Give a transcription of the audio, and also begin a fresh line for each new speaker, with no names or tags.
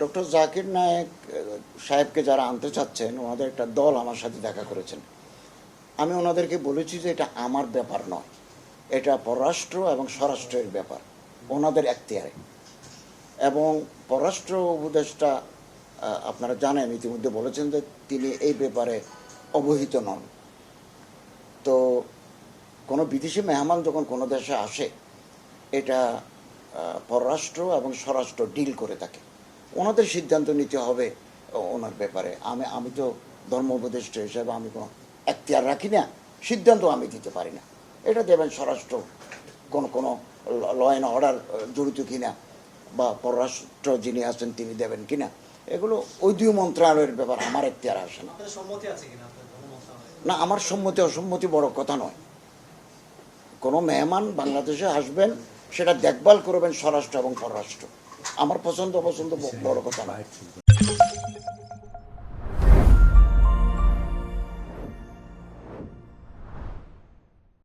Doctor Zakir Naik সাহেবকে যারা আনতে চাচ্ছেন, ওনাদের একটা দল আমার সাথে দেখা করেছেন। আমি ওনাদেরকে বলেছি যে এটা আমার ব্যাপার নয়। এটা পররাষ্ট্র এবং স্বরাষ্ট্রের ব্যাপার, ওনাদের এখতিয়ারে। এবং পররাষ্ট্র উপদেষ্টা আপনারা জানেন, ইতিমধ্যে বলেছেন যে তিনি এই ব্যাপারে অবহিত নন। তো কোনো বিদেশি মেহমান যখন কোনো দেশে আসে, এটা পররাষ্ট্র এবং স্বরাষ্ট্র ডিল করে থাকে। ওনাদের সিদ্ধান্ত নিতে হবে ওনার ব্যাপারে। আমি আমি তো ধর্ম উপদেষ্টা হিসাবে আমি কোনো এখতিয়ার রাখি না সিদ্ধান্ত আমি দিতে পারি না। এটা দেবেন স্বরাষ্ট্র কোনো কোনো ল অ্যান্ড অর্ডার জড়িত কিনা বা পররাষ্ট্র যিনি আছেন তিনি দেবেন কিনা এগুলো ওই দুই মন্ত্রণালয়ের ব্যাপার আমার এখতিয়ার আসে না। না আমার সম্মতি অসম্মতি বড় কথা নয়। কোনো মেহমান বাংলাদেশে আসবেন সেটা দেখভাল করবেন স্বরাষ্ট্র এবং পররাষ্ট্র। আমার পছন্দ অপছন্দ বড় কথা নয়